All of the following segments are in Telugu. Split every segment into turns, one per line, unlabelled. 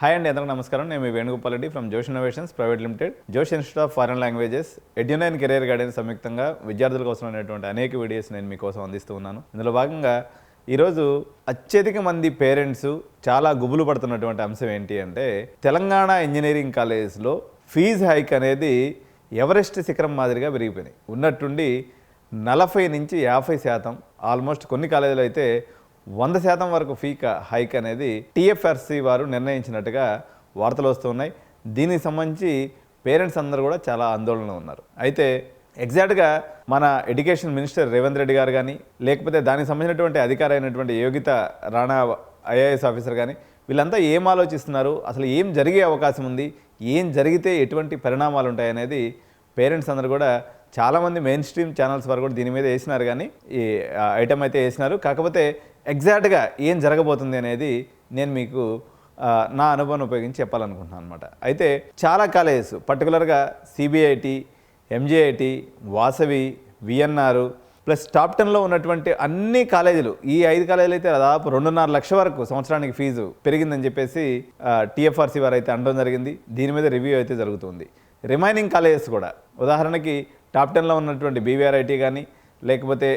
హాయ్ అండి అందరికీ నమస్కారం. నేను మీ Venugopal Reddy from Josh innovations private limited Josh institute of foreign languages Edunine career guidance సంయుక్తంగా విద్యార్థుల కోసం అనేటువంటి అనేక వీడియోస్ నేను మీకోసం అందిస్తూ ఉన్నాను. ఇందులో భాగంగా ఈరోజు అత్యధిక మంది పేరెంట్స్ చాలా గుబులు పడుతున్నటువంటి అంశం ఏంటి అంటే తెలంగాణ ఇంజనీరింగ్ కాలేజ్లో ఫీజు హైక్ అనేది ఎవరెస్ట్ శిఖరం మాదిరిగా పెరిగిపోయింది. ఉన్నట్టుండి నలభై నుంచి యాభై శాతం ఆల్మోస్ట్ కొన్ని కాలేజీలు అయితే వంద శాతం వరకు ఫీ హైక్ అనేది టీఎఫ్ఆర్సీ వారు నిర్ణయించినట్టుగా వార్తలు వస్తున్నాయి. దీనికి సంబంధించి పేరెంట్స్ అందరూ కూడా చాలా ఆందోళనలో ఉన్నారు. అయితే ఎగ్జాక్ట్గా మన ఎడ్యుకేషన్ మినిస్టర్ రేవంత్ రెడ్డి గారు కానీ లేకపోతే దానికి సంబంధించినటువంటి అధికారి అయినటువంటి యోగిత రాణా ఐఏఎస్ ఆఫీసర్ కానీ వీళ్ళంతా ఏం ఆలోచిస్తున్నారు? అసలు ఏం జరిగే అవకాశం ఉంది? ఏం జరిగితే ఎటువంటి పరిణామాలు ఉంటాయి అనేది పేరెంట్స్ అందరూ కూడా చాలామంది మెయిన్ స్ట్రీమ్ ఛానల్స్ వారు కూడా దీని మీద వేసినారు కానీ ఈ ఐటమ్ అయితే వేసినారు. కాకపోతే ఎగ్జాక్ట్గా ఏం జరగబోతుంది అనేది నేను మీకు నా అనుభవం ఉపయోగించి చెప్పాలనుకుంటున్నాను అనమాట అయితే చాలా కాలేజెస్ పర్టికులర్గా CBIT MJIT Vasavi VNR plus top టెన్లో ఉన్నటువంటి అన్ని కాలేజీలు ఈ ఐదు కాలేజీలు అయితే దాదాపు రెండున్నర లక్ష వరకు సంవత్సరానికి ఫీజు పెరిగిందని చెప్పేసి టీఎఫ్ఆర్సీ వారు అయితే అనడం జరిగింది. దీని మీద రివ్యూ అయితే జరుగుతుంది. రిమైనింగ్ కాలేజెస్ కూడా ఉదాహరణకి టాప్ టెన్లో ఉన్నటువంటి బీవీఆర్ఐటీ కానీ లేకపోతే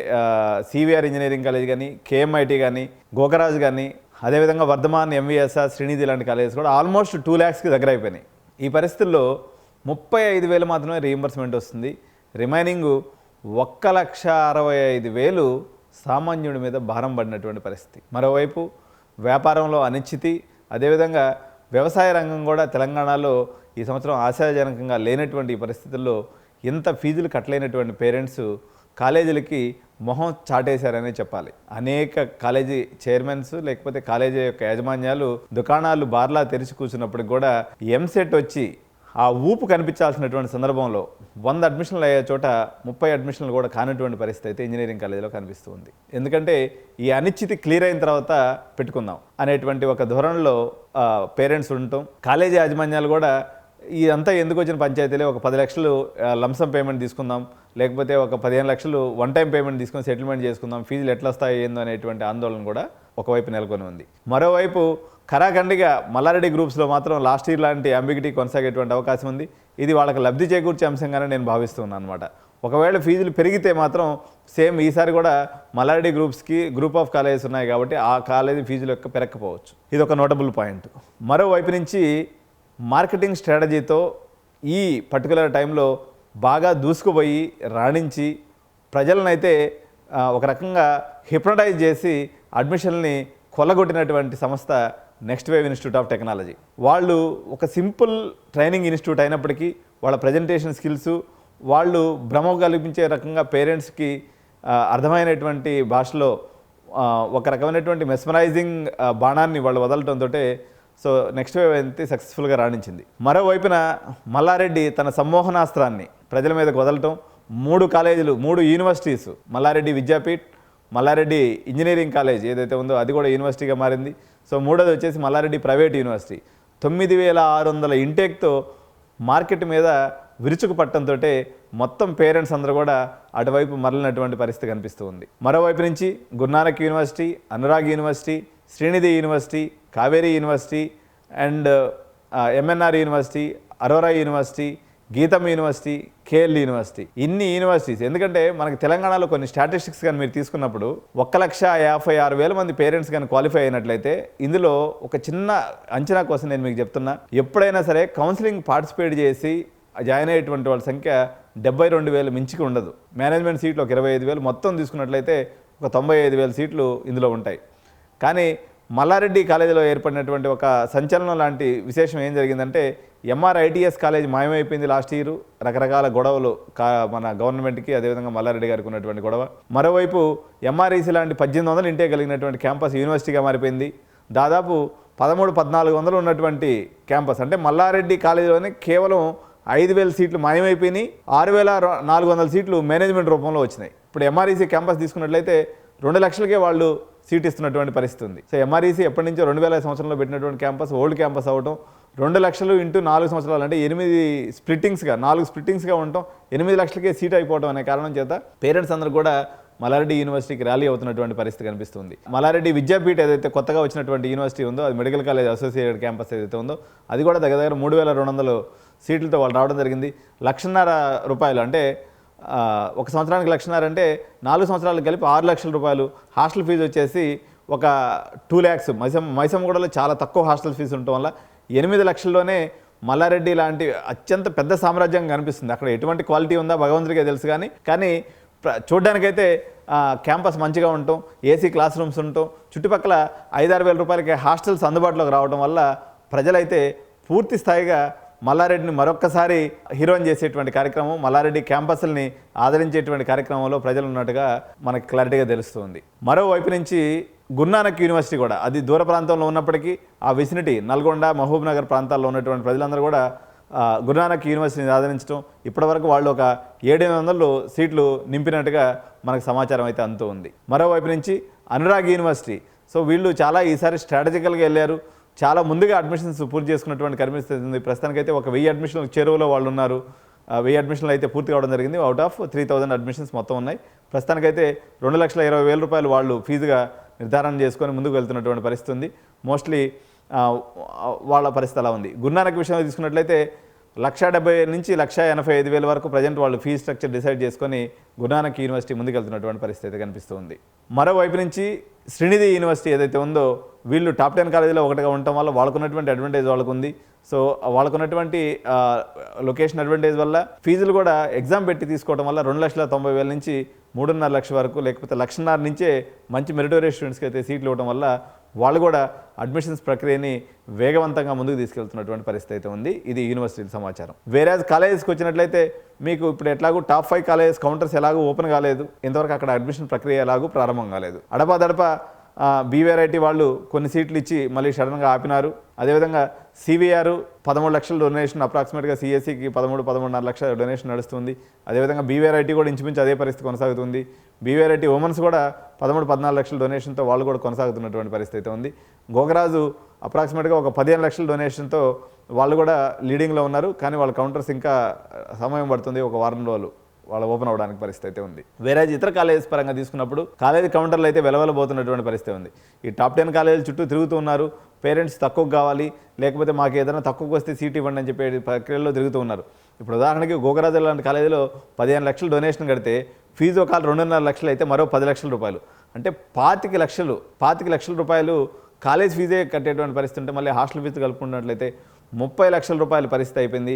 సివిఆర్ ఇంజనీరింగ్ కాలేజ్ కానీ కేఎంఐటి కానీ గోకరాజ్ కానీ అదేవిధంగా వర్ధమాన్ ఎంవీఎస్ఆర్ శ్రీనిధి లాంటి కాలేజెస్ కూడా ఆల్మోస్ట్ టూ ల్యాక్స్కి దగ్గర అయిపోయినాయి ఈ పరిస్థితుల్లో ముప్పై ఐదు వేలు మాత్రమే రీఎంబర్స్మెంట్ వస్తుంది. రిమైనింగ్ ఒక్క లక్ష అరవై ఐదు వేలు సామాన్యుడి మీద భారం పడినటువంటి పరిస్థితి. మరోవైపు వ్యాపారంలో అనిశ్చితి అదేవిధంగా వ్యవసాయ రంగం కూడా తెలంగాణలో ఈ సంవత్సరం ఆశాజనకంగా లేనటువంటి ఈ పరిస్థితుల్లో ఇంత ఫీజులు కట్టలేనటువంటి పేరెంట్స్ కాలేజీలకి మొహం చాటేశారనే చెప్పాలి. అనేక కాలేజీ చైర్మన్స్ లేకపోతే కాలేజీ యొక్క యాజమాన్యాలు దుకాణాలు బార్లా తెరిచి కూర్చున్నప్పుడు కూడా ఎంసెట్ వచ్చి ఆ ఊపు కనిపించాల్సినటువంటి సందర్భంలో వంద అడ్మిషన్లు అయ్యే చోట ముప్పై అడ్మిషన్లు కూడా కానటువంటి పరిస్థితి అయితే ఇంజనీరింగ్ కాలేజీలో కనిపిస్తుంది ఎందుకంటే ఈ అనిశ్చితి క్లియర్ అయిన తర్వాత పెట్టుకుందాం అనేటువంటి ఒక ధోరణిలో పేరెంట్స్ ఉండటం కాలేజీ యాజమాన్యాలు కూడా ఇదంతా ఎందుకు వచ్చిన పంచాయతీలే ఒక పది లక్షలు లంసం పేమెంట్ తీసుకుందాం లేకపోతే ఒక పదిహేను లక్షలు వన్ టైం పేమెంట్ తీసుకొని సెటిల్మెంట్ చేసుకుందాం ఫీజులు ఎట్లా వస్తాయి ఏందో అనేటువంటి ఆందోళన కూడా ఒకవైపు నెలకొని ఉంది. మరోవైపు ఖరాఖండిగా మల్లారెడ్డి గ్రూప్స్లో మాత్రం లాస్ట్ ఇయర్ లాంటి అంబిగిటీ కొనసాగేటువంటి అవకాశం ఉంది. ఇది వాళ్ళకి లబ్ధి చేకూర్చే అంశంగానే నేను భావిస్తున్నాను అనమాట ఒకవేళ ఫీజులు పెరిగితే మాత్రం సేమ్ ఈసారి కూడా మల్లారెడ్డి గ్రూప్స్కి గ్రూప్ ఆఫ్ కాలేజెస్ ఉన్నాయి కాబట్టి ఆ కాలేజీ ఫీజులు యొక్క పెరగకపోవచ్చు. ఇది ఒక నోటబుల్ పాయింట్ మరోవైపు నుంచి మార్కెటింగ్ స్ట్రాటజీతో ఈ పర్టికులర్ టైంలో బాగా దూసుకుపోయి రాణించి ప్రజలనైతే ఒక రకంగా హిప్నటైజ్ చేసి అడ్మిషన్ని కొల్లగొట్టినటువంటి సంస్థ next wave institute of technology వాళ్ళు ఒక సింపుల్ ట్రైనింగ్ ఇన్స్టిట్యూట్ అయినప్పటికీ వాళ్ళ ప్రజెంటేషన్ స్కిల్స్ వాళ్ళు భ్రమ కల్పించే రకంగా పేరెంట్స్కి అర్థమైనటువంటి భాషలో ఒక రకమైనటువంటి మెస్మరైజింగ్ బాణాన్ని వాళ్ళు వదలటంతో సో నెక్స్ట్ వేవ్ అయితే సక్సెస్ఫుల్గా రాణించింది. మరోవైపున మల్లారెడ్డి తన సమ్మోహనాస్త్రాన్ని ప్రజల మీదకు వదలటం మూడు కాలేజీలు మూడు universities Malla Reddy Vidyapeeth Malla Reddy engineering college ఏదైతే ఉందో అది కూడా యూనివర్సిటీగా మారింది. సో మూడోది వచ్చేసి మల్లారెడ్డి ప్రైవేట్ యూనివర్సిటీ. తొమ్మిది వేల ఆరు వందల ఇంటేక్తో మార్కెట్ మీద విరుచుకు పట్టడంతో మొత్తం పేరెంట్స్ అందరూ కూడా అటువైపు మరలినటువంటి పరిస్థితి కనిపిస్తూ ఉంది. మరోవైపు నుంచి Guru Nanak university Anurag university Sreenidhi university Kaveri university and MNR university Aurora university GITAM university KL university ఇన్ని యూనివర్సిటీస్. ఎందుకంటే మనకి తెలంగాణలో కొన్ని స్టాటిస్టిక్స్ కానీ మీరు తీసుకున్నప్పుడు ఒక లక్ష యాభై ఆరు వేల మంది పేరెంట్స్ కానీ క్వాలిఫై అయినట్లయితే ఇందులో ఒక చిన్న అంచనా కోసం నేను మీకు చెప్తున్నా. ఎప్పుడైనా సరే కౌన్సిలింగ్ పార్టిసిపేట్ చేసి జాయిన్ అయ్యేటువంటి వాళ్ళ సంఖ్య డెబ్బై రెండు వేలు మించికి ఉండదు. మేనేజ్మెంట్ సీట్లు ఒక ఇరవై ఐదు వేలు మొత్తం తీసుకున్నట్లయితే ఒక తొంభై ఐదు వేల సీట్లు ఇందులో ఉంటాయి. కానీ మల్లారెడ్డి కాలేజీలో ఏర్పడినటువంటి ఒక సంచలనం లాంటి విశేషం ఏం జరిగిందంటే ఎంఆర్ఐటీఎస్ కాలేజ్ మాయమైపోయింది లాస్ట్ ఇయర్. రకరకాల గొడవలు కా మన గవర్నమెంట్కి అదేవిధంగా మల్లారెడ్డి గారికి ఉన్నటువంటి గొడవ. మరోవైపు ఎంఆర్ఈసీ లాంటి పద్దెనిమిది వందలు ఇంటే కలిగినటువంటి క్యాంపస్ యూనివర్సిటీగా మారిపోయింది. దాదాపు పదమూడు పద్నాలుగు వందలు ఉన్నటువంటి క్యాంపస్. అంటే మల్లారెడ్డి కాలేజీలోనే కేవలం ఐదు వేల సీట్లు మాయమైపోయినాయి. ఆరు వేల నాలుగు వందల సీట్లు మేనేజ్మెంట్ రూపంలో వచ్చినాయి. ఇప్పుడు ఎంఆర్ఈసీ క్యాంపస్ తీసుకున్నట్లయితే రెండు లక్షలకే వాళ్ళు సీట్ ఇస్తున్నటువంటి పరిస్థితి ఉంది. సో ఎంఆర్ఈసీ ఎప్పటి నుంచో రెండు వేల సంవత్సరంలో పెట్టినటువంటి క్యాంపస్ ఓల్డ్ క్యాంపస్ అవ్వటం రెండు లక్షలు ఇంటూ నాలుగు సంవత్సరాలు అంటే ఎనిమిది స్ప్లిట్టింగ్స్గా నాలుగు స్ప్లిట్టింగ్స్గా ఉండటం ఎనిమిది లక్షలకే సీట్ అయిపోవడం అనే కారణం చేత పేరెంట్స్ అందరూ కూడా మల్లారెడ్డి యూనివర్సిటీకి ర్యాలీ అవుతున్నటువంటి పరిస్థితి కనిపిస్తుంది. మల్లారెడ్డి విద్యాపీఠ ఏదైతే కొత్తగా వచ్చినటువంటి యూనివర్సిటీ ఉందో అది మెడికల్ కాలేజ్ అసోసియేటెడ్ క్యాంపస్ ఏదైతే ఉందో అది కూడా దగ్గర దగ్గర మూడు వేల రెండు వందలు సీట్లతో వాళ్ళు రావడం జరిగింది. లక్షన్నర రూపాయలు అంటే ఒక సంవత్సరానికి లక్షన్నర అంటే నాలుగు సంవత్సరాలు కలిపి ఆరు లక్షల రూపాయలు హాస్టల్ ఫీజు వచ్చేసి ఒక టూ ల్యాక్స్. మైసమ్ మైసమ్మగూడలో చాలా తక్కువ హాస్టల్ ఫీజు ఉండటం వల్ల ఎనిమిది లక్షల్లోనే మల్లారెడ్డి లాంటి అత్యంత పెద్ద సామ్రాజ్యం కనిపిస్తుంది. అక్కడ ఎటువంటి క్వాలిటీ ఉందా భగవంతుడికే తెలుసు కానీ కానీ చూడ్డానికైతే క్యాంపస్ మంచిగా ఉండటం ఏసీ క్లాస్ రూమ్స్ ఉండటం చుట్టుపక్కల ఐదారు వేల రూపాయలకి హాస్టల్స్ అందుబాటులోకి రావడం వల్ల ప్రజలైతే పూర్తి స్థాయిగా మల్లారెడ్డిని మరొక్కసారి హీరోయిన్ చేసేటువంటి కార్యక్రమం మల్లారెడ్డి క్యాంపస్ని ఆదరించేటువంటి కార్యక్రమంలో ప్రజలు ఉన్నట్టుగా మనకి క్లారిటీగా తెలుస్తుంది. మరోవైపు నుంచి గురునానక్ యూనివర్సిటీ కూడా అది దూర ప్రాంతంలో ఉన్నప్పటికీ ఆ విసినిటీ నల్గొండ మహబూబ్ నగర్ ప్రాంతాల్లో ఉన్నటువంటి ప్రజలందరూ కూడా గురునానక్ యూనివర్సిటీని ఆదరించడం ఇప్పటివరకు వాళ్ళు ఒక ఏడెనిమిది వందలు సీట్లు నింపినట్టుగా మనకు సమాచారం అయితే అందుతూ ఉంది. మరోవైపు నుంచి అనురాగ్ యూనివర్సిటీ సో వీళ్ళు చాలా ఈసారి స్ట్రాటజికల్గా వెళ్ళారు. చాలా ముందుగా అడ్మిషన్స్ పూర్తి చేసుకున్నటువంటి కనిపిస్తుంది ప్రస్తుతానికైతే ఒక వెయ్యి అడ్మిషన్లు చెరువులో వాళ్ళు ఉన్నారు. వెయ్యి అడ్మిషన్లు అయితే పూర్తి కావడం జరిగింది. Out of three thousand admissions మొత్తం ఉన్నాయి. ప్రస్తుతానికైతే రెండు లక్షల ఇరవై వేల రూపాయలు వాళ్ళు ఫీజుగా నిర్ధారణ చేసుకొని ముందుకు వెళ్తున్నటువంటి పరిస్థితి ఉంది. మోస్ట్లీ వాళ్ళ పరిస్థితి అలా ఉంది. గురునానక్ విషయంలో తీసుకున్నట్లయితే లక్ష డెబ్బై నుంచి లక్ష ఎనభై ఐదు వేల వరకు ప్రజెంట్ వాళ్ళు ఫీ స్ట్రక్చర్ డిసైడ్ చేసుకొని గురునానక్ యూనివర్సిటీ ముందుకెళ్తున్నటువంటి పరిస్థితి కనిపిస్తుంది. మరోవైపు నుంచి శ్రీనిధి యూనివర్సిటీ ఏదైతే ఉందో వీళ్ళు టాప్ టెన్ కాలేజీలో ఒకటిగా ఉండటం వల్ల వాళ్ళకున్నటువంటి అడ్వాంటేజ్ వాళ్ళకు ఉంది సో వాళ్ళకున్నటువంటి లొకేషన్ అడ్వాంటేజ్ వల్ల ఫీజులు కూడా ఎగ్జామ్ పెట్టి తీసుకోవడం వల్ల రెండు లక్షల తొంభై వేల నుంచి మూడున్నర లక్షల వరకు లేకపోతే లక్షన్నర నుంచే మంచి మెరిటోరియస్ స్టూడెంట్స్కి అయితే సీట్లు ఇవ్వడం వల్ల వాళ్ళు కూడా అడ్మిషన్స్ ప్రక్రియని వేగవంతంగా ముందుకు తీసుకెళ్తున్నటువంటి పరిస్థితి అయితే ఉంది. ఇది యూనివర్సిటీ సమాచారం. వేరే కాలేజెస్కి వచ్చినట్లయితే మీకు ఇప్పుడు ఎట్లాగూ టాప్ ఫైవ్ కాలేజెస్ కౌంటర్స్ ఎలాగూ ఓపెన్ కాలేదు. ఇంతవరకు అక్కడ అడ్మిషన్ ప్రక్రియ ఎలాగూ ప్రారంభం కాలేదు. అడపా దడప బీవీఆర్ఐటీ వాళ్ళు కొన్ని సీట్లు ఇచ్చి మళ్ళీ సడన్గా ఆపినారు. అదేవిధంగా సివిఆర్ పదమూడు లక్షల డొనేషన్ అప్రాక్సిమేట్గా సిఎస్సికి పదమూడు పదమూడున్నర లక్షల డొనేషన్ నడుస్తుంది. అదేవిధంగా బీవీఆర్ఐటీ కూడా ఇంచుమించు అదే పరిస్థితి కొనసాగుతుంది. బీవీఆర్ఐటీ ఉమెన్స్ కూడా పదమూడు పద్నాలుగు లక్షల డొనేషన్తో వాళ్ళు కూడా కొనసాగుతున్నటువంటి పరిస్థితి అయితే ఉంది. గోగరాజు అప్రాక్సిమేట్గా ఒక పదిహేను లక్షల డొనేషన్తో వాళ్ళు కూడా లీడింగ్లో ఉన్నారు. కానీ వాళ్ళ కౌంటర్స్ ఇంకా సమయం పడుతుంది ఒక వారం రోజులు. వాళ్ళ ఓపెన్ అవడానికి పరిస్థితి అయితే ఉంది. వేరే ఇతర కాలేజెస్ పరంగా తీసుకున్నప్పుడు కాలేజీ కౌంటర్లు అయితే వెలవెలబోతున్నటువంటి పరిస్థితి ఉంది. ఈ టాప్ టెన్ కాలేజీల చుట్టూ తిరుగుతూ ఉన్నారు. పేరెంట్స్ తక్కువ కావాలి. లేకపోతే మాకు ఏదైనా తక్కువకి వస్తే సీట్ ఇవ్వండి అని చెప్పే ప్రక్రియలో తిరుగుతూ ఉన్నారు. ఇప్పుడు ఉదాహరణకి గోకరాజు లాంటి కాలేజీలో పదిహేను లక్షలు డొనేషన్ కడితే ఫీజు ఒక రెండున్నర లక్షలు అయితే మరో పది లక్షల రూపాయలు. అంటే పాతిక లక్షలు పాతిక లక్షల రూపాయలు కాలేజ్ ఫీజే కట్టేటువంటి పరిస్థితి ఉంటే మళ్ళీ హాస్టల్ ఫీజు కలుపుకున్నట్లయితే ముప్పై లక్షల రూపాయల పరిస్థితి అయిపోయింది.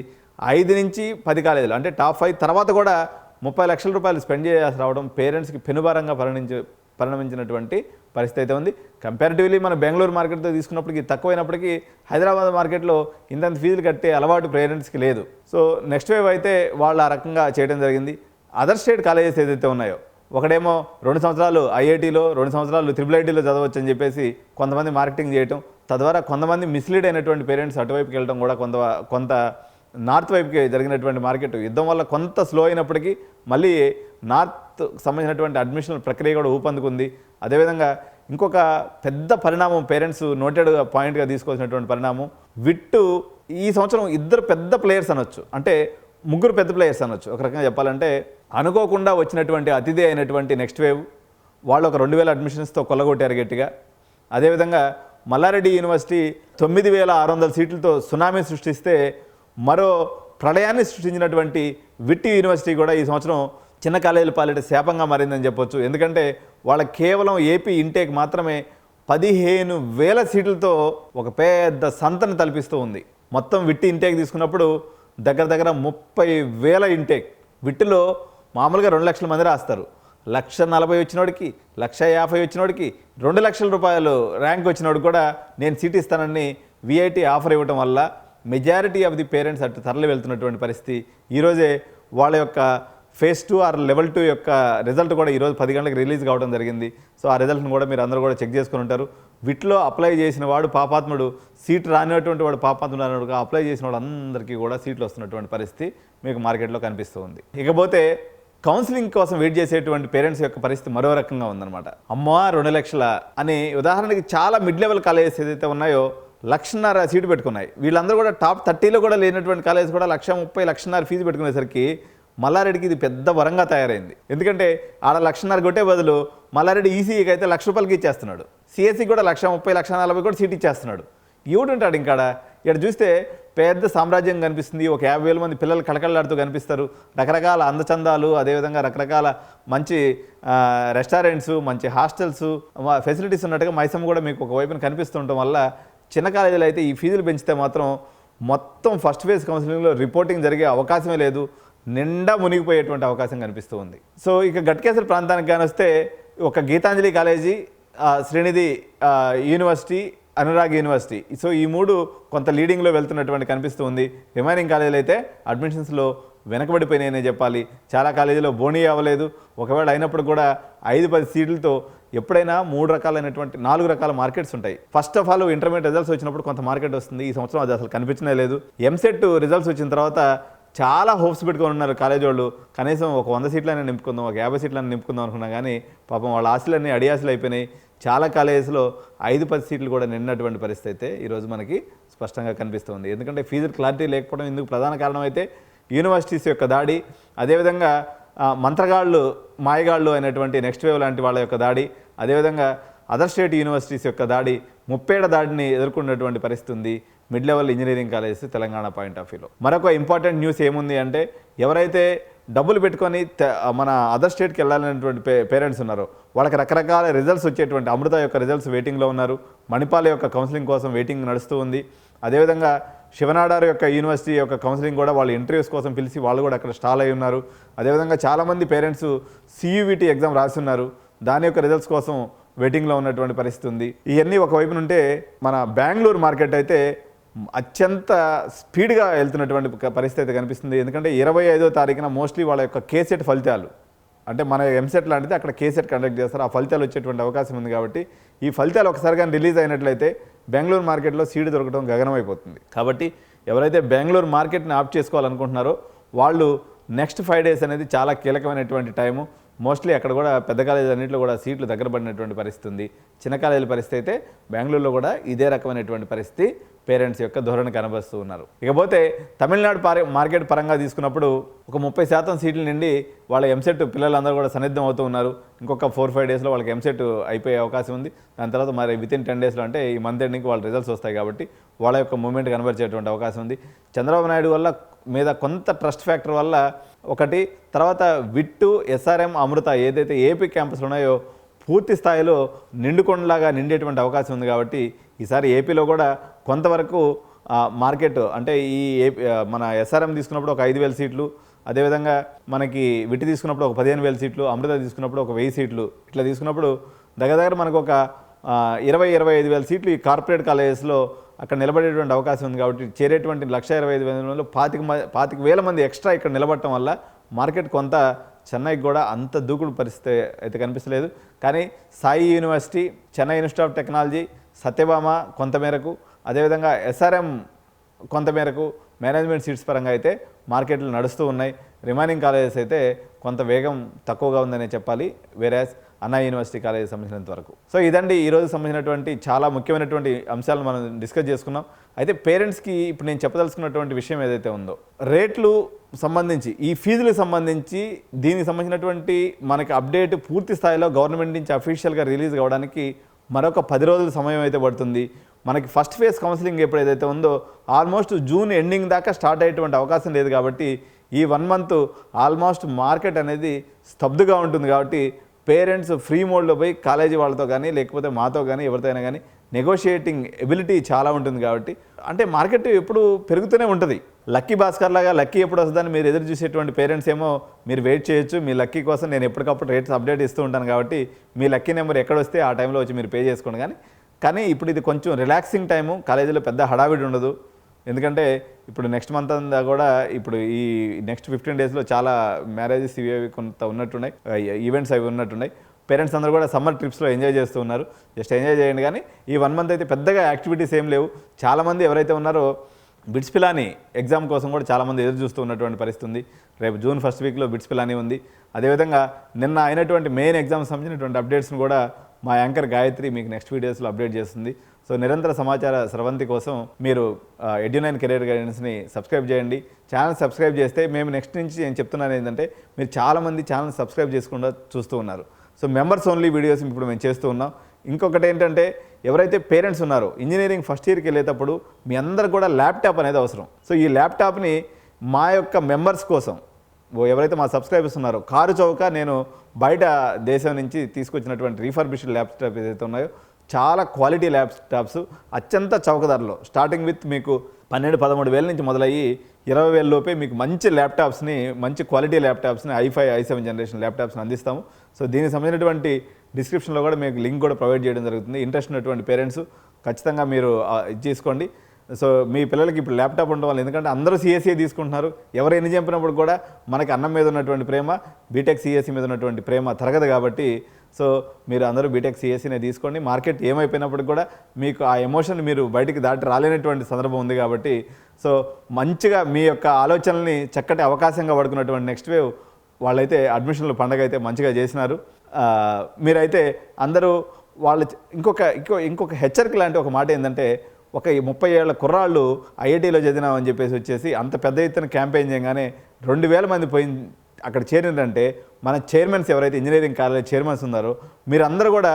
ఐదు నుంచి పది కాలేజీలు అంటే టాప్ ఫైవ్ తర్వాత కూడా ముప్పై లక్షల రూపాయలు స్పెండ్ చేయాల్సి రావడం పేరెంట్స్కి పెనుభారంగా పరిణించి పరిణమించినటువంటి పరిస్థితి అయితే ఉంది. కంపారిటివ్లీ మన బెంగళూరు మార్కెట్తో తీసుకున్నప్పటికీ తక్కువైనప్పటికీ హైదరాబాద్ మార్కెట్లో ఇంతంత ఫీజులు కట్టే అలవాటు పేరెంట్స్కి లేదు. సో నెక్స్ట్ వేవ్ అయితే వాళ్ళు ఆ రకంగా చేయడం జరిగింది. అదర్ స్టేట్ కాలేజెస్ ఏదైతే ఉన్నాయో ఒకడేమో రెండు సంవత్సరాలు ఐఐటీలో రెండు సంవత్సరాలు త్రిబుల్ ఐటీలో చదవచ్చు అని చెప్పేసి కొంతమంది మార్కెటింగ్ చేయటం తద్వారా కొంతమంది మిస్లీడ్ అయినటువంటి పేరెంట్స్ అటువైపుకి వెళ్ళడం కూడా కొంత కొంత నార్త్ వైపుకి జరిగినటువంటి మార్కెట్ యుద్ధం వల్ల కొంత స్లో అయినప్పటికీ మళ్ళీ నార్త్ సంబంధించినటువంటి అడ్మిషన్ ప్రక్రియ కూడా ఊపందుకుంది. అదేవిధంగా ఇంకొక పెద్ద పరిణామం పేరెంట్స్ నోటెడ్ పాయింట్గా తీసుకోవాల్సినటువంటి పరిణామం విట్టు ఈ సంవత్సరం ఇద్దరు పెద్ద ప్లేయర్స్ అనొచ్చు. అంటే ముగ్గురు పెద్ద ప్లేయర్స్ అనొచ్చు. ఒక రకంగా చెప్పాలంటే అనుకోకుండా వచ్చినటువంటి అతిథి అయినటువంటి నెక్స్ట్ వేవ్ వాళ్ళు ఒక రెండు వేల అడ్మిషన్స్తో కొల్లగొట్టారు గట్టిగా. అదేవిధంగా మల్లారెడ్డి యూనివర్సిటీ తొమ్మిది వేల ఆరు వందల సీట్లతో సునామీ సృష్టిస్తే మరో ప్రళయాన్ని సృష్టించినటువంటి విట్టి యూనివర్సిటీ కూడా ఈ సంవత్సరం చిన్న కాలేజీల పాలిట శాపంగా మారిందని చెప్పొచ్చు. ఎందుకంటే వాళ్ళ కేవలం ఏపీ ఇంటేక్ మాత్రమే పదిహేను వేల సీట్లతో ఒక పెద్ద సంతను తలపిస్తూ ఉంది. మొత్తం విట్టి ఇంటేక్ తీసుకున్నప్పుడు దగ్గర దగ్గర ముప్పై వేల ఇంటేక్. విట్టిలో మామూలుగా రెండు లక్షల మంది రాస్తారు. లక్ష నలభై వచ్చినోడికి లక్ష యాభై వచ్చినోడికి రెండు లక్షల రూపాయలు ర్యాంక్ వచ్చినోడు కూడా నేను సీట్ ఇస్తానని విఐటి ఆఫర్ ఇవ్వటం వల్ల మెజారిటీ ఆఫ్ ది పేరెంట్స్ అటు తరలి వెళ్తున్నటువంటి పరిస్థితి. ఈరోజే వాళ్ళ యొక్క phase two or level two యొక్క రిజల్ట్ కూడా ఈరోజు పది గంటలకు రిలీజ్ కావడం జరిగింది. సో ఆ రిజల్ట్ని కూడా మీరు అందరూ కూడా చెక్ చేసుకుని ఉంటారు. వీటిలో అప్లై చేసిన వాడు పాపాత్ముడు సీట్ రానిటువంటి వాడు పాపాత్ముడు అన్నట్టుగా అప్లై చేసిన వాడు అందరికీ కూడా సీట్లు వస్తున్నటువంటి పరిస్థితి మీకు మార్కెట్లో కనిపిస్తూ ఉంది. ఇకపోతే కౌన్సిలింగ్ కోసం వెయిట్ చేసేటువంటి పేరెంట్స్ యొక్క పరిస్థితి మరో రకంగా ఉందన్నమాట. అమ్మ రెండు లక్షల అని ఉదాహరణకి చాలా మిడ్ లెవెల్ కాలేజెస్ ఏదైతే ఉన్నాయో లక్షన్నర సీటు పెట్టుకున్నాయి. వీళ్ళందరూ కూడా టాప్ థర్టీలో కూడా లేనటువంటి కాలేజ్ కూడా లక్ష ముప్పై లక్షన్నర ఫీజు పెట్టుకునేసరికి మల్లారెడ్డికి ఇది పెద్ద వరంగా తయారైంది. ఎందుకంటే ఆడ లక్షన్నర కొట్టే బదులు మల్లారెడ్డి ఈసీఈకి అయితే లక్ష రూపాయలకి ఇచ్చేస్తున్నాడు. సిఎస్సి కూడా లక్ష ముప్పై లక్ష నలభై కూడా సీట్ ఇచ్చేస్తున్నాడు. ఎవడుంటాడు ఇంకాడ? ఇక్కడ చూస్తే పెద్ద సామ్రాజ్యం కనిపిస్తుంది. ఒక యాభై వేల మంది పిల్లలు కళకళలాడుతూ కనిపిస్తారు. రకరకాల అందచందాలు అదేవిధంగా రకరకాల మంచి రెస్టారెంట్స్ మంచి హాస్టల్స్ ఫెసిలిటీస్ ఉన్నట్టుగా మైసమ్మ కూడా మీకు ఒకవైపున కనిపిస్తుండటం వల్ల చిన్న కాలేజీలో అయితే ఈ ఫీజులు పెంచితే మాత్రం మొత్తం ఫస్ట్ ఫేజ్ కౌన్సిలింగ్లో రిపోర్టింగ్ జరిగే అవకాశమే లేదు నిండా మునిగిపోయేటువంటి అవకాశం కనిపిస్తూ ఉంది. సో ఇక గట్కేసరి ప్రాంతానికి కానీ వస్తే ఒక Geetanjali college Sreenidhi university Anurag university. So ఈ మూడు కొంత లీడింగ్లో వెళ్తున్నటువంటి కనిపిస్తూ ఉంది. రిమైనింగ్ కాలేజీలు అయితే అడ్మిషన్స్లో వెనకబడిపోయినాయనే చెప్పాలి. చాలా కాలేజీలో బోనీ అవ్వలేదు. ఒకవేళ అయినప్పుడు కూడా ఐదు పది సీట్లతో ఎప్పుడైనా మూడు రకాలైనటువంటి నాలుగు రకాల మార్కెట్స్ ఉంటాయి. First of all intermediate results వచ్చినప్పుడు కొంత మార్కెట్ వస్తుంది. ఈ సంవత్సరం అది అసలు కనిపించనే లేదు. ఎంసెట్ రిజల్ట్స్ వచ్చిన తర్వాత చాలా హోప్స్ పెట్టుకొని ఉన్నారు కాలేజ్ వాళ్ళు కనీసం ఒక వంద సీట్లైనా నింపుకుందాం ఒక యాభై సీట్లైనా నింపుకుందాం అనుకున్నా కానీ పాపం వాళ్ళ ఆశలన్నీ అడియాసలు అయిపోయినాయి చాలా కాలేజెస్లో ఐదు పది సీట్లు కూడా నిన్నటువంటి పరిస్థితి అయితే ఈరోజు మనకి స్పష్టంగా కనిపిస్తుంది ఎందుకంటే ఫీజు క్లారిటీ లేకపోవడం ఇందుకు ప్రధాన కారణం అయితే యూనివర్సిటీస్ యొక్క దాడి అదేవిధంగా మంత్రగాళ్ళు మాయగాళ్ళు అయినటువంటి నెక్స్ట్ వేవ్ లాంటి వాళ్ళ యొక్క దాడి అదేవిధంగా అదర్ స్టేట్ యూనివర్సిటీస్ యొక్క దాడి ముప్పేడ దాడిని ఎదుర్కొన్నటువంటి పరిస్థితి ఉంది mid level engineering colleges Telangana point of వ్యూలో. మరొక ఇంపార్టెంట్ న్యూస్ ఏముంది అంటే ఎవరైతే డబ్బులు పెట్టుకొని మన అదర్ స్టేట్కి వెళ్ళాలనేటువంటి పే పేరెంట్స్ ఉన్నారో వాళ్ళకి రకరకాల రిజల్ట్స్ వచ్చేటువంటి అమృత యొక్క రిజల్ట్స్ వెయిటింగ్లో ఉన్నారు. మణిపాల్ యొక్క కౌన్సిలింగ్ కోసం వెయిటింగ్ నడుస్తూ ఉంది. అదేవిధంగా శివనాడార్ యొక్క యూనివర్సిటీ యొక్క కౌన్సిలింగ్ కూడా వాళ్ళు ఇంటర్వ్యూస్ కోసం పిలిచి వాళ్ళు కూడా అక్కడ స్టాల్ అయి ఉన్నారు. అదేవిధంగా చాలామంది పేరెంట్స్ సియూవిటీ ఎగ్జామ్ రాస్తున్నారు దాని యొక్క రిజల్ట్స్ కోసం వెయిటింగ్లో ఉన్నటువంటి పరిస్థితి ఉంది. ఇవన్నీ ఒకవైపు ఉంటే మన బెంగళూరు మార్కెట్ అయితే అత్యంత స్పీడ్గా వెళ్తున్నటువంటి పరిస్థితి అయితే కనిపిస్తుంది. ఎందుకంటే ఇరవై ఐదో తారీఖున మోస్ట్లీ వాళ్ళ యొక్క కేసెట్ ఫలితాలు అంటే మన ఎంసెట్ లాంటిది అక్కడ కేసెట్ కండక్ట్ చేస్తారు. ఆ ఫలితాలు వచ్చేటువంటి అవకాశం ఉంది కాబట్టి ఈ ఫలితాలు ఒకసారి కానీ రిలీజ్ అయినట్లయితే బెంగళూరు మార్కెట్లో సీడ్ దొరకడం గగనమైపోతుంది. కాబట్టి ఎవరైతే బెంగళూరు మార్కెట్ని ఆప్ చేసుకోవాలనుకుంటున్నారో వాళ్ళు నెక్స్ట్ ఫైవ్ డేస్ అనేది చాలా కీలకమైనటువంటి టైము. మోస్ట్లీ అక్కడ కూడా పెద్ద కాలేజీ అన్నింటిలో కూడా సీట్లు దగ్గర పడినటువంటి పరిస్థితి ఉంది. చిన్న కాలేజీల పరిస్థితి అయితే బెంగళూరులో కూడా ఇదే రకమైనటువంటి పరిస్థితి పేరెంట్స్ యొక్క ధోరణి కనబరుస్తూ ఉన్నారు. ఇకపోతే తమిళనాడు మార్కెట్ పరంగా తీసుకున్నప్పుడు ఒక ముప్పై శాతం సీట్ల నుండి వాళ్ళ ఎంసెట్ పిల్లలందరూ కూడా సన్నిద్ధం అవుతూ ఉన్నారు. ఇంకొక ఫోర్ ఫైవ్ డేస్లో వాళ్ళకి ఎంసెట్ అయిపోయే అవకాశం ఉంది. దాని తర్వాత మరి వితిన్ టెన్ డేస్లో అంటే ఈ మంత్ ఎండింగ్కి వాళ్ళ రిజల్ట్స్ వస్తాయి కాబట్టి వాళ్ళ యొక్క మూమెంట్ కనబరిచేటువంటి అవకాశం ఉంది. చంద్రబాబు నాయుడు వల్ల మీద కొంత ట్రస్ట్ ఫ్యాక్టర్ వల్ల ఒకటి తర్వాత విట్టు ఎస్ఆర్ఎం అమృత ఏదైతే ఏపీ క్యాంపస్లు ఉన్నాయో పూర్తి స్థాయిలో నిండుకొండలాగా నిండేటువంటి అవకాశం ఉంది కాబట్టి ఈసారి ఏపీలో కూడా కొంతవరకు మార్కెట్ అంటే ఈ ఏపీ మన ఎస్ఆర్ఎం తీసుకున్నప్పుడు ఒక ఐదు వేల సీట్లు అదేవిధంగా మనకి విట్టి తీసుకున్నప్పుడు ఒక పదిహేను వేల సీట్లు అమృత తీసుకున్నప్పుడు ఒక వెయ్యి సీట్లు ఇట్లా తీసుకున్నప్పుడు దగ్గర దగ్గర మనకు ఒక ఇరవై ఇరవై ఐదు వేల సీట్లు ఈ కార్పొరేట్ కాలేజెస్లో అక్కడ నిలబడేటువంటి అవకాశం ఉంది కాబట్టి చేరేటువంటి లక్ష ఇరవై ఐదు వేల మందిలో పాతిక పాతిక వేల మంది ఎక్స్ట్రా ఇక్కడ నిలబడటం వల్ల మార్కెట్ కొంత చెన్నైకి కూడా అంత దూకుడు పరిస్థితి అయితే కనిపిస్తలేదు. కానీ Sai university Chennai institute of technology Sathyabama కొంతమేరకు అదేవిధంగా ఎస్ఆర్ఎం కొంతమేరకు మేనేజ్మెంట్ సీట్స్ పరంగా అయితే మార్కెట్లు నడుస్తూ ఉన్నాయి. రిమైనింగ్ కాలేజెస్ అయితే కొంత వేగం తక్కువగా ఉందనే చెప్పాలి. వేరే అన్నా యూనివర్సిటీ కాలేజ్ సంబంధించినంత వరకు. సో ఇదండి ఈరోజు సంబంధించినటువంటి చాలా ముఖ్యమైనటువంటి అంశాలను మనం డిస్కస్ చేసుకున్నాం. అయితే పేరెంట్స్కి ఇప్పుడు నేను చెప్పదలుచుకున్నటువంటి విషయం ఏదైతే ఉందో రేట్లు సంబంధించి ఈ ఫీజులకు సంబంధించి దీనికి సంబంధించినటువంటి మనకి అప్డేట్ పూర్తి స్థాయిలో గవర్నమెంట్ నుంచి అఫీషియల్గా రిలీజ్ కావడానికి మరొక పది రోజుల సమయం అయితే పడుతుంది. మనకి ఫస్ట్ ఫేజ్ కౌన్సిలింగ్ ఎప్పుడు ఏదైతే ఉందో ఆల్మోస్ట్ జూన్ ఎండింగ్ దాకా స్టార్ట్ అయ్యేటువంటి అవకాశం లేదు కాబట్టి ఈ వన్ మంత్ ఆల్మోస్ట్ మార్కెట్ అనేది స్తబ్దుగా ఉంటుంది కాబట్టి పేరెంట్స్ ఫ్రీ మోడ్లో పోయి కాలేజీ వాళ్ళతో కానీ లేకపోతే మాతో కానీ ఎవరితో అయినా కానీ నెగోషియేటింగ్ ఎబిలిటీ చాలా ఉంటుంది కాబట్టి అంటే మార్కెట్ ఎప్పుడు పెరుగుతూనే ఉంటుంది. లక్కీ భాస్కర్ లాగా లక్కీ ఎప్పుడు వస్తుందని మీరు ఎదురు చూసేటువంటి పేరెంట్స్ ఏమో మీరు వెయిట్ చేయొచ్చు మీ లక్కీ కోసం నేను ఎప్పటికప్పుడు రేట్స్ అప్డేట్ ఇస్తూ ఉంటాను కాబట్టి మీ లక్కీ నెంబర్ ఎక్కడ వస్తే ఆ టైంలో వచ్చి మీరు పే చేసుకోండి కానీ కానీ ఇప్పుడు ఇది కొంచెం రిలాక్సింగ్ టైము కాలేజీలో పెద్ద హడావిడి ఉండదు. ఎందుకంటే ఇప్పుడు నెక్స్ట్ మంత్ అంతా కూడా ఇప్పుడు ఈ నెక్స్ట్ ఫిఫ్టీన్ డేస్లో చాలా మ్యారేజెస్ ఇవి అవి కొంత ఉన్నట్టున్నాయి. ఈవెంట్స్ అవి ఉన్నట్టున్నాయి. పేరెంట్స్ అందరూ కూడా సమ్మర్ ట్రిప్స్లో ఎంజాయ్ చేస్తూ ఉన్నారు. జస్ట్ ఎంజాయ్ చేయండి కానీ ఈ వన్ మంత్ అయితే పెద్దగా యాక్టివిటీస్ ఏం లేవు. చాలామంది ఎవరైతే ఉన్నారో బిట్స్ పిలాని ఎగ్జామ్ కోసం కూడా చాలామంది ఎదురు చూస్తూ ఉన్నటువంటి పరిస్థితి ఉంది. రేపు జూన్ ఫస్ట్ వీక్లో బిట్స్ పిలాని ఉంది. అదేవిధంగా నిన్న అయినటువంటి మెయిన్ ఎగ్జామ్ సంబంధించినటువంటి అప్డేట్స్ని కూడా మా యాంకర్ గాయత్రి మీకు నెక్స్ట్ వీడియోస్లో అప్డేట్ చేస్తుంది. సో నిరంతర సమాచార స్రవంతి కోసం మీరు ఎడ్యూ నైన్ కెరీర్ గైడెన్స్ని సబ్స్క్రైబ్ చేయండి. ఛానల్ సబ్స్క్రైబ్ చేస్తే మేము నెక్స్ట్ నుంచి నేను చెప్తున్నాను ఏంటంటే మీరు చాలామంది ఛానల్ సబ్స్క్రైబ్ చేసుకుండా చూస్తూ ఉన్నారు. సో మెంబర్స్ ఓన్లీ వీడియోస్ ఇప్పుడు మేము చేస్తూ ఉన్నాం. ఇంకొకటి ఏంటంటే ఎవరైతే పేరెంట్స్ ఉన్నారో ఇంజనీరింగ్ ఫస్ట్ ఇయర్కి వెళ్ళేటప్పుడు మీ అందరు కూడా ల్యాప్టాప్ అనేది అవసరం. సో ఈ ల్యాప్టాప్ని మా యొక్క మెంబర్స్ కోసం ఓ ఎవరైతే మా సబ్స్క్రైబర్స్ ఉన్నారో కారు చౌక నేను బయట దేశం నుంచి తీసుకొచ్చినటువంటి రీఫర్బిష్డ్ ల్యాప్టాప్ ఏదైతే ఉన్నాయో చాలా క్వాలిటీ ల్యాప్టాప్స్ అత్యంత చౌక ధరలో స్టార్టింగ్ విత్ మీకు పన్నెండు పదమూడు వేల నుంచి మొదలయ్యి ఇరవై వేల లోపే మీకు మంచి ల్యాప్టాప్స్ని మంచి quality ల్యాప్టాప్స్ని I five I seven generation ల్యాప్టాప్స్ని అందిస్తాము. సో దీనికి సంబంధించినటువంటి డిస్క్రిప్షన్లో కూడా మీకు లింక్ కూడా ప్రొవైడ్ చేయడం జరుగుతుంది. ఇంట్రెస్ట్ ఉన్నటువంటి పేరెంట్స్ ఖచ్చితంగా మీరు ఇది చేసుకోండి. సో మీ పిల్లలకి ఇప్పుడు ల్యాప్టాప్ ఉండడం వల్ల ఎందుకంటే అందరూ సిఎస్ఈ తీసుకుంటున్నారు. ఎవరు ఎన్ని చెప్పినప్పుడు కూడా మనకి అన్నం మీద ఉన్నటువంటి ప్రేమ బీటెక్ సిఎస్ఈ మీద ఉన్నటువంటి ప్రేమ తరగదు కాబట్టి సో మీరు అందరూ బీటెక్ సిఎస్సీనే తీసుకోండి. మార్కెట్ ఏమైపోయినప్పటికి కూడా మీకు ఆ ఎమోషన్ మీరు బయటికి దాటి రాలేనటువంటి సందర్భం ఉంది కాబట్టి సో మంచిగా మీ యొక్క ఆలోచనల్ని చక్కటి అవకాశంగా పడుకున్నటువంటి నెక్స్ట్ వేవ్ వాళ్ళైతే అడ్మిషన్లు పండగ అయితే మంచిగా చేసినారు. మీరైతే అందరూ వాళ్ళ ఇంకొక ఇంకో ఇంకొక హెచ్చరిక లాంటి ఒక మాట ఏంటంటే ఒక ముప్పై ఏళ్ళ కుర్రాళ్ళు ఐఐటీలో చదివినామని చెప్పేసి వచ్చేసి అంత పెద్ద ఎత్తున క్యాంపెయిన్ చేయగానే రెండు వేల మంది పోయి అక్కడ చేరినంటే మన చైర్మన్స్ ఎవరైతే ఇంజనీరింగ్ కాలేజ్ చైర్మన్స్ ఉన్నారో మీరందరూ కూడా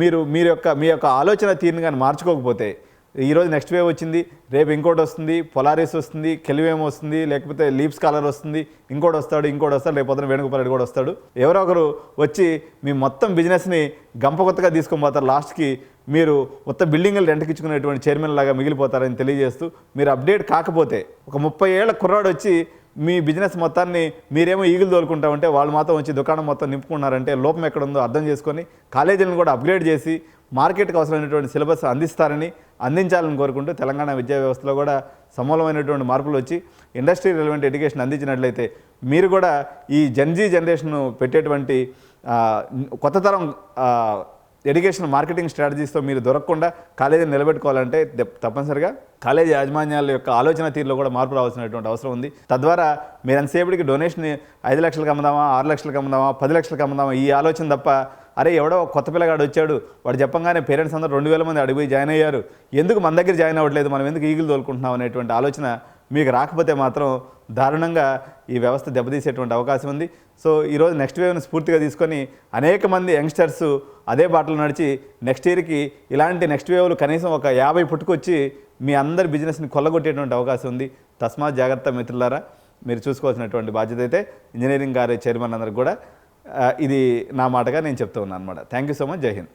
మీరు మీరు యొక్క మీ యొక్క ఆలోచన తీరుని కానీ మార్చుకోకపోతే ఈరోజు నెక్స్ట్ వేవ్ వచ్చింది రేపు ఇంకోటి వస్తుంది పొలారిస్ వస్తుంది కెలివేమ్ వస్తుంది లేకపోతే లీప్స్ కాలర్ వస్తుంది ఇంకోటి వస్తాడు ఇంకోటి వస్తాడు రేపు పొద్దున వేణుగోపాల్ కూడా వస్తాడు. ఎవరో ఒకరు వచ్చి మీ మొత్తం బిజినెస్ని గంప కొత్తగా తీసుకొని పోతారు లాస్ట్కి. మీరు మొత్తం బిల్డింగ్లు రెంట్కి ఇచ్చుకునేటువంటి చైర్మన్ లాగా మిగిలిపోతారని తెలియజేస్తూ మీరు అప్డేట్ కాకపోతే ఒక ముప్పై ఏళ్ళ కుర్రాడు వచ్చి మీ బిజినెస్ మొత్తాన్ని మీరేమో ఈగులు తోలుకుంటా ఉంటే వాళ్ళు మాత్రం వచ్చి దుకాణం మొత్తం నింపుకున్నారంటే లోపం ఎక్కడ ఉందో అర్థం చేసుకొని కాలేజీలను కూడా అప్గ్రేడ్ చేసి మార్కెట్కి అవసరమైనటువంటి సిలబస్ అందిస్తారని అందించాలని కోరుకుంటూ తెలంగాణ విద్యా వ్యవస్థలో కూడా సమూలమైనటువంటి మార్పులు వచ్చి ఇండస్ట్రీ రిలవెంట్ ఎడ్యుకేషన్ అందించినట్లయితే మీరు కూడా ఈ జన్జీ జనరేషన్ పెట్టేటువంటి కొత్త తరం ఎడ్యుకేషన్ మార్కెటింగ్ స్ట్రాటజీస్తో మీరు దొరకకుండా కాలేజీని నిలబెట్టుకోవాలంటే తప్పనిసరిగా కాలేజీ యాజమాన్యాల యొక్క ఆలోచన తీరులో కూడా మార్పు రావాల్సినటువంటి అవసరం ఉంది. తద్వారా మీరు ఎంతసేపటికి డొనేషన్ ఐదు లక్షలకు అమ్ముదామా ఆరు లక్షలకు అమ్ముదామా పది లక్షలకు అమ్ముదామా ఈ ఆలోచన తప్ప అరే ఎవడో కొత్త పిల్లగాడు వచ్చాడు వాడు చెప్పంగానే పేరెంట్స్ అందరూ రెండు వేల మంది అడిగిపోయి జాయిన్ అయ్యారు. ఎందుకు మన దగ్గర జాయిన్ అవ్వట్లేదు? మనం ఎందుకు ఈగులు తోలుకుంటున్నాం అనేటువంటి ఆలోచన మీకు రాకపోతే మాత్రం దారుణంగా ఈ వ్యవస్థ దెబ్బతీసేటువంటి అవకాశం ఉంది. సో ఈరోజు నెక్స్ట్ వేవ్ని స్ఫూర్తిగా తీసుకొని అనేక మంది యంగ్స్టర్స్ అదే బాటలో నడిచి నెక్స్ట్ ఇయర్కి ఇలాంటి నెక్స్ట్ వేవ్లు కనీసం ఒక యాభై పుట్టుకొచ్చి మీ అందరి బిజినెస్ని కొల్లగొట్టేటువంటి అవకాశం ఉంది. తస్మాత్ జాగ్రత్త మిత్రులారా మీరు చూసుకోవాల్సినటువంటి బాధ్యత అయితే ఇంజనీరింగ్ గారి చైర్మన్ అందరికి కూడా ఇది నా మాటగా నేను చెప్తూ ఉన్నాను అనమాట థ్యాంక్ యూ సో మచ్. జై హింద్.